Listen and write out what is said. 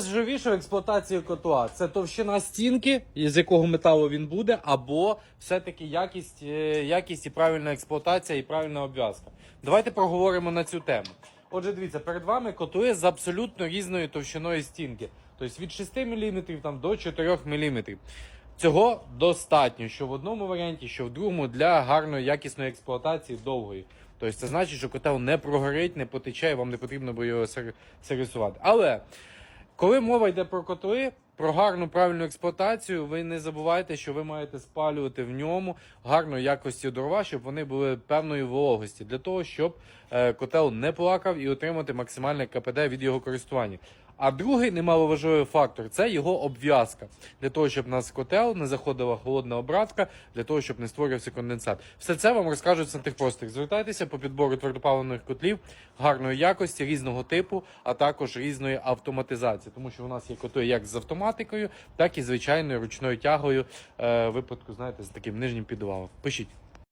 Важливіше в експлуатації котла це товщина стінки, з якого металу він буде, або все-таки якість, е, якість і правильна експлуатація і правильна обв'язка. Давайте проговоримо на цю тему. Отже, дивіться, перед вами котли з абсолютно різною товщиною стінки, тобто від 6 мм там, до 4 мм. Цього достатньо, що в одному варіанті, що в другому для гарної якісної експлуатації довгої. Тобто це значить, що котел не прогорить, не потече, і вам не потрібно буде його сер- сервісувати. Але коли мова йде про котли, про гарну правильну експлуатацію, ви не забувайте, що ви маєте спалювати в ньому гарної якості дрова, щоб вони були певної вологості, для того, щоб е, котел не плакав і отримати максимальне КПД від його користування. А другий немаловажливий фактор це його обв'язка. Для того, щоб нас котел не заходила холодна обратка, для того, щоб не створювався конденсат. Все це вам розкажуть сантехпростих. Звертайтеся по підбору твердопаливних котлів гарної якості, різного типу, а також різної автоматизації. Тому що у нас є котли як з автоматикою, так і звичайною ручною тягою, е, випадку, знаєте, з таким нижнім підвалом. Пишіть.